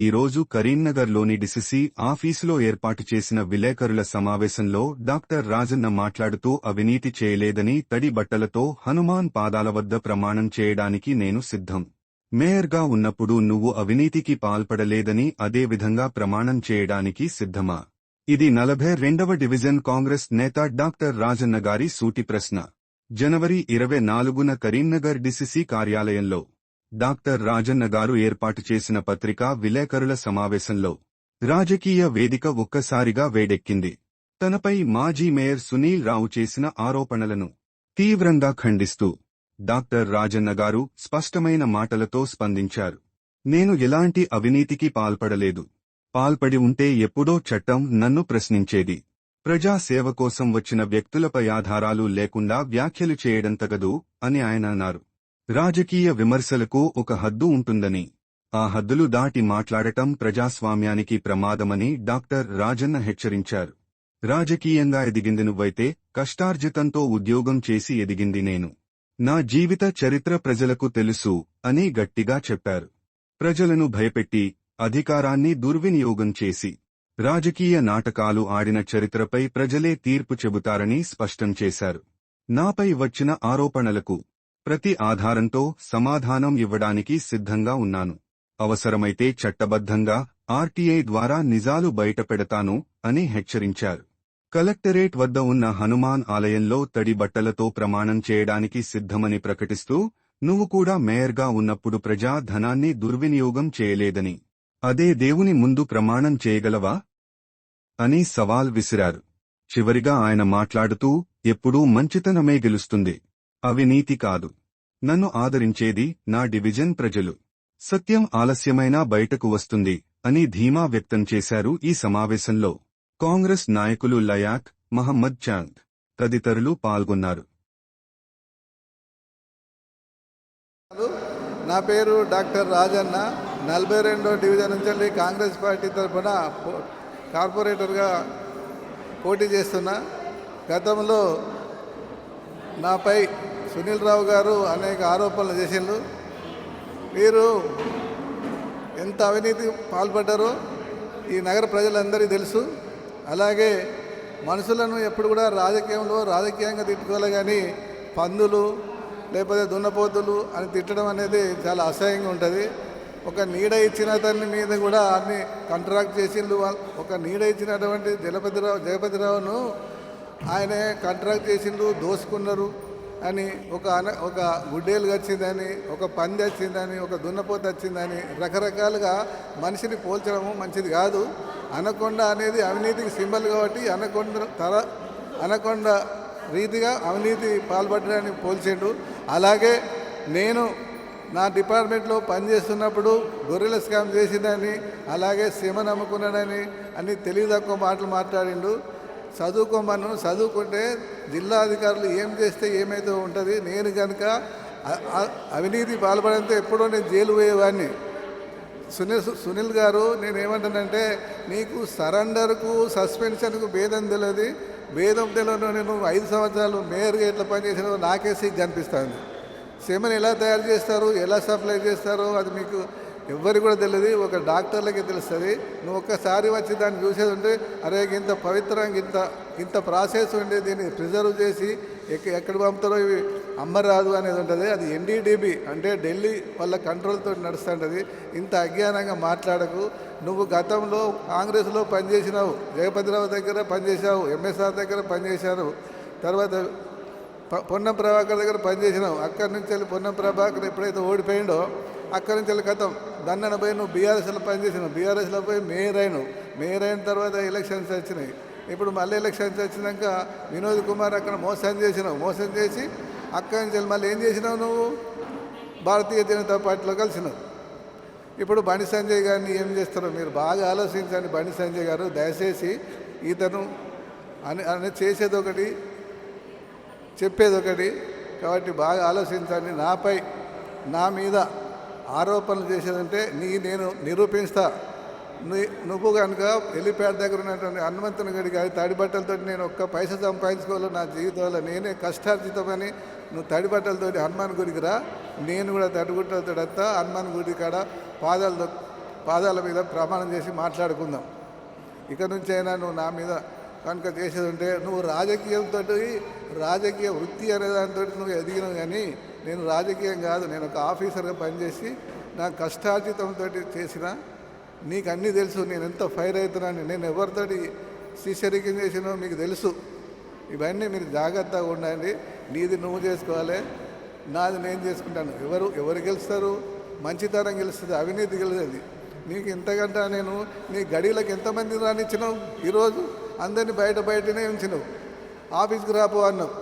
ఈరోజు కరీంనగర్లోని డిసిసి ఆఫీసులో ఏర్పాటు చేసిన విలేకరుల సమావేశంలో డాక్టర్ రాజన్న మాట్లాడుతూ అవినీతి చేయలేదని తడి బట్టలతో హనుమాన్ పాదాల వద్ద ప్రమాణం చేయడానికి నేను సిద్ధం. మేయర్గా ఉన్నప్పుడు నువ్వు అవినీతికి పాల్పడలేదని అదే విధంగా ప్రమాణం చేయడానికి సిద్ధమా ఇది నలభై రెండవ డివిజన్ కాంగ్రెస్ నేత డాక్టర్ రాజన్న గారి సూటి ప్రశ్న. జనవరి ఇరవై నాలుగున కరీంనగర్ డిసిసి కార్యాలయంలో డాక్టర్ రాజన్న గారు ఏర్పాటు చేసిన పత్రికా విలేకరుల సమావేశంలో రాజకీయ వేదిక ఒక్కసారిగా వేడెక్కింది. తనపై మాజీ మేయర్ సునీల్ రావు చేసిన ఆరోపణలను తీవ్రంగా ఖండిస్తూ డాక్టర్ రాజన్న గారు స్పష్టమైన మాటలతో స్పందించారు. నేను ఎలాంటి అవినీతికి పాల్పడలేదు. పాల్పడి ఉంటే ఎప్పుడో చట్టం నన్ను ప్రశ్నించేది. ప్రజాసేవ కోసం వచ్చిన వ్యక్తులపై ఆధారాలు లేకుండా వ్యాఖ్యలు చేయడం తగదు అని ఆయన అన్నారు. రాజకీయ విమర్శలకు ఒక హద్దు ఉంటుందని ఆ హద్దులు దాటి మాట్లాడటం ప్రజాస్వామ్యానికి ప్రమాదమని డాక్టర్ రాజన్న హెచ్చరించారు. రాజకీయంగా ఎదిగింది నువ్వైతే కష్టార్జితంతో ఉద్యోగం చేసి ఎదిగింది నేను. నా జీవిత చరిత్ర ప్రజలకు తెలుసు అని గట్టిగా చెప్పారు. ప్రజలను భయపెట్టి అధికారాన్ని దుర్వినియోగం చేసి రాజకీయ నాటకాలు ఆడిన చరిత్రపై ప్రజలే తీర్పు చెబుతారని స్పష్టం చేశారు. నాపై వచ్చిన ఆరోపణలకు ప్రతి ఆధారంతో సమాధానం ఇవ్వడానికి సిద్ధంగా ఉన్నాను. అవసరమైతే చట్టబద్ధంగా ఆర్టీఐ ద్వారా నిజాలు బయటపెడతాను అని హెచ్చరించారు. కలెక్టరేట్ వద్ద ఉన్న హనుమాన్ ఆలయంలో తడి బట్టలతో ప్రమాణం చేయడానికి సిద్ధమని ప్రకటిస్తూ నువ్వు కూడా మేయర్గా ఉన్నప్పుడు ప్రజా ధనాన్ని దుర్వినియోగం చేయలేదని. అదే దేవుని ముందు ప్రమాణం చేయగలవా? అని సవాల్ విసిరారు. చివరిగా ఆయన మాట్లాడుతూ ఎప్పుడూ మంచితనమే గెలుస్తుంది. అవినీతి కాదు. నన్ను ఆదరించేది నా డివిజన్ ప్రజలు. సత్యం ఆలస్యమైనా బయటకు వస్తుంది అని ధీమా వ్యక్తం చేశారు ఈ సమావేశంలో. కాంగ్రెస్ నాయకులు లయాక్ మహమ్మద్ చాంద్ తదితరులు పాల్గొన్నారు. నా పేరు డాక్టర్ రాజన్న. నలభై రెండో డివిజన్ నుంచి వెళ్ళి కాంగ్రెస్ పార్టీ తరఫున కార్పొరేటర్గా పోటీ చేస్తున్నా. గతంలో నాపై సునీల్ రావు గారు అనేక ఆరోపణలు చేసిండ్రు. మీరు ఎంత అవినీతి పాల్పడ్డారో ఈ నగర ప్రజలందరికీ తెలుసు. అలాగే మనుషులను ఎప్పుడు కూడా రాజకీయంలో రాజకీయంగా తిట్టుకోవాలి కానీ పందులు లేకపోతే దున్నపోతులు అని తిట్టడం అనేది చాలా అసహ్యంగా ఉంటుంది. ఒక నీడ ఇచ్చిన అతని మీద కూడా అన్ని కంట్రాక్ట్ చేసిండు ఒక నీడ ఇచ్చినటువంటి జలపతిరావు జగపతిరావును ఆయనే కంట్రాక్ట్ చేసిండు దోసుకున్నారు. అని ఒక అన ఒక గుడ్డేలుగా వచ్చిందని ఒక పంది వచ్చిందని ఒక దున్నపోత వచ్చిందని రకరకాలుగా మనిషిని పోల్చడము మంచిది కాదు. అనకొండ అనేది అవినీతికి సింబల్ కాబట్టి అనకొండ తర అనకొండ రీతిగా అవినీతి పాల్పడడానికి పోల్చిండు అలాగే నేను నా డిపార్ట్మెంట్లో పనిచేస్తున్నప్పుడు గొర్రెల స్కామ్ చేసిందని అలాగే సీమ నమ్ముకున్నాడని అన్ని తెలివి తక్కువ మాటలు మాట్లాడిండు. చదువుకోమను చదువుకుంటే జిల్లా అధికారులు ఏం చేస్తే ఏమైతే ఉంటుంది? నేను కనుక అవినీతి పాల్పడంతో ఎప్పుడో నేను జైలు పోయేవాడిని. సునీల్ సునీల్ గారు నేను ఏమంటానంటే నీకు సరెండర్కు సస్పెన్షన్కు భేదం తెలియదు భేదం తెలియదు నేను ఐదు సంవత్సరాలు మేయర్గా ఎట్లా పనిచేసినా నాకే సిగ్గు కనిపిస్తుంది. సెమని ఎలా తయారు చేస్తారు? ఎలా సప్లై చేస్తారో? అది మీకు ఎవరికి కూడా తెలియదు ఒక డాక్టర్లకే తెలుస్తుంది. నువ్వు ఒక్కసారి వచ్చి దాన్ని చూసేది ఉంటే అరే ఇంత పవిత్రంగా ఇంత ఇంత ప్రాసెస్ ఉండే దీన్ని ప్రిజర్వ్ చేసి ఎక్క ఎక్కడ పంపుతారో ఇవి అమ్మరాదు అనేది ఉంటుంది. అది ఎన్డీడీబీ అంటే ఢిల్లీ వాళ్ళ కంట్రోల్తో నడుస్తుంటుంది. ఇంత అజ్ఞానంగా మాట్లాడకు. నువ్వు గతంలో కాంగ్రెస్లో పనిచేసినావు జగపతిరావు దగ్గర పనిచేసావు ఎంఎస్ఆర్ దగ్గర పనిచేశావు తర్వాత పొన్నం ప్రభాకర్ దగ్గర పనిచేసినావు. అక్కడి నుంచి వెళ్ళి పొన్నం ప్రభాకర్ ఎప్పుడైతే ఓడిపోయిండో అక్కడి నుంచి వెళ్ళి గతం దన్నన పోయి నువ్వు బీఆర్ఎస్లో పనిచేసినావు బీఆర్ఎస్లో పోయి మేయర్ అయినావు. మేయర్ అయిన తర్వాత ఎలక్షన్స్ వచ్చినాయి. ఇప్పుడు మళ్ళీ ఎలక్షన్స్ వచ్చినాక వినోద్ కుమార్ అక్కడ మోసం చేసినావు. మోసం చేసి అక్కడి నుంచి మళ్ళీ ఏం చేసినావు నువ్వు? భారతీయ జనతా పార్టీలో కలిసినావు. ఇప్పుడు బండి సంజయ్ గారిని ఏం చేస్తారో మీరు బాగా ఆలోచించండి. బండి సంజయ్ గారు దయచేసి ఇతను అని అని చేసేది ఒకటి చెప్పేది ఒకటి. కాబట్టి బాగా ఆలోచించండి. నాపై నా మీద ఆరోపణలు చేసేదంటే నీ నేను నిరూపిస్తా. నువ్వు కనుక హెలిప్యాడ్ దగ్గర ఉన్నటువంటి హనుమంతుని గడి కానీ తడి బట్టలతో నేను ఒక్క పైస సంపాదించుకోవాలి నా జీవితంలో నేనే కష్టార్జితమని నువ్వు తడి బట్టలతోటి హనుమాన్ గుడికి రా. నేను కూడా తడి గుట్టలతో వస్తా హనుమాన్ గుడి కాడ పాదాలతో పాదాల మీద ప్రమాణం చేసి మాట్లాడుకుందాం. ఇక నుంచి అయినా నువ్వు నా మీద కనుక చేసేది ఉంటే నువ్వు రాజకీయంతో రాజకీయ వృత్తి అనే దాంతో నువ్వు ఎదిగినావు కానీ నేను రాజకీయం కాదు. నేను ఒక ఆఫీసర్గా పనిచేసి నా కష్టార్జితంతో చేసిన నీకు అన్నీ తెలుసు. నేను ఎంత ఫైర్ అవుతున్నాను నేను ఎవరితోటి శిష్యరికం చేసినో మీకు తెలుసు. ఇవన్నీ మీరు జాగ్రత్తగా ఉండండి. నీది నువ్వు చేసుకోవాలి నాది నేను చేసుకుంటాను. ఎవరు ఎవరు గెలుస్తారు? మంచితనం గెలుస్తుంది అవినీతి గెలుస్తుంది. నీకు ఇంతకంటే నేను నీ గడిలకు ఎంతమంది రానిచ్చినావు ఈరోజు? అందరినీ బయట బయటనే ఉంచినావు. ఆఫీస్కి రాపో అన్నావు.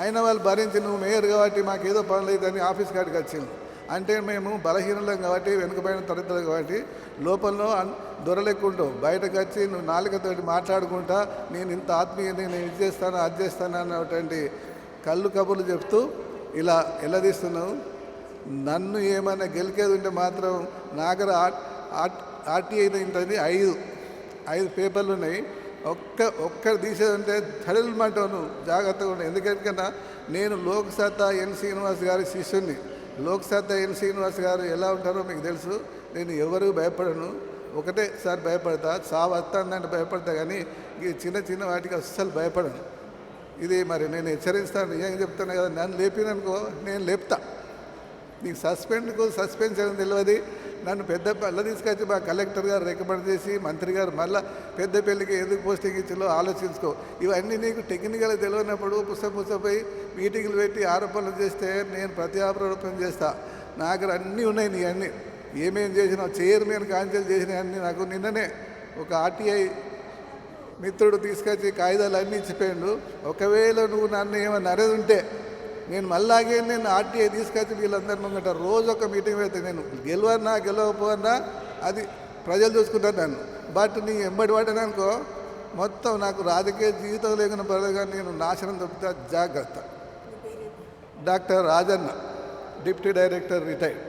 అయిన వాళ్ళు భరించి నువ్వు మేయర్ కాబట్టి మాకు ఏదో పనులు అవుతుందని ఆఫీస్ కాడికి వచ్చింది. అంటే మేము బలహీనులం కాబట్టి వెనుకబడిన తరగతులు కాబట్టి లోపల దొరలెక్కుంటావు బయటకు వచ్చి నువ్వు నాలుకతోటి మాట్లాడుకుంటా నేను ఇంత ఆత్మీయని నేను ఇది చేస్తాను అది చేస్తాను అన్నటువంటి కళ్ళు కబుర్లు చెప్తూ ఇలా ఎల్లదీస్తున్నావు. నన్ను ఏమైనా గెలికేది ఉంటే మాత్రం నాగర ఆర్టీఐ ఉంటుంది ఐదు. ఐదు పేపర్లు ఉన్నాయి. ఒక్క ఒక్కరు తీసేదంటే తడిల్మంటావు నువ్వు జాగ్రత్తగా ఉండు. ఎందుకంటే నేను లోక్సత్తా ఎన్ శ్రీనివాస్ గారి శిష్యుని లోక్సత్తా ఎన్ శ్రీనివాస్ గారు ఎలా ఉంటారో మీకు తెలుసు. నేను ఎవరు భయపడను. ఒకటే సార్ భయపడతా. సావు వస్తుందంటే భయపడతా కానీ ఈ చిన్న చిన్న వాటికి అస్సలు భయపడను. ఇది మరి నేను హెచ్చరిస్తాను. ఏం చెప్తాను కదా. నన్ను లేపిననుకో నేను లేపుతా. నీకు సస్పెండ్కు సస్పెన్షన్ తెలియదు నన్ను పెద్దపల్లి తీసుకొచ్చి మా కలెక్టర్ గారు రికమెండ్ చేసి మంత్రి గారు మళ్ళీ పెద్ద పెళ్ళికి ఎందుకు పోస్టింగ్ ఇచ్చిందో ఆలోచించుకో. ఇవన్నీ నీకు టెక్నికల్ తెలియనప్పుడు పుస్తక పుస్తకపోయి మీటింగ్లు పెట్టి ఆరోపణలు చేస్తే నేను ప్రతి ఆరోపణ చేస్తా. నాకు అన్నీ ఉన్నాయి నీ అన్నీ. ఏమేం చేసినావు చైర్మన్ కాన్సల్ చేసినవి అన్నీ నాకు నిన్ననే ఒక ఆర్టీఐ మిత్రుడు తీసుకొచ్చి కాగితాలు అన్నీ ఇచ్చిపోయాడు. ఒకవేళ నువ్వు నన్ను ఏమన్నా నరేది ఉంటే నేను మళ్ళాగే నేను ఆర్టీఐ తీసుకొచ్చి వీళ్ళందరి ముంగట రోజు ఒక మీటింగ్ పెడితే నేను గెలవన్నా గెలవకపోన్నా అది ప్రజలు చూసుకుంటారు నన్ను. బట్ నీ ఎంబడి పడ్డాను అనుకో మొత్తం నాకు రాజకీయ జీవితం లేకుండా పడగా నేను నాశనం తప్పుతా జాగ్రత్త. Doctor Rajanna deputy director retired.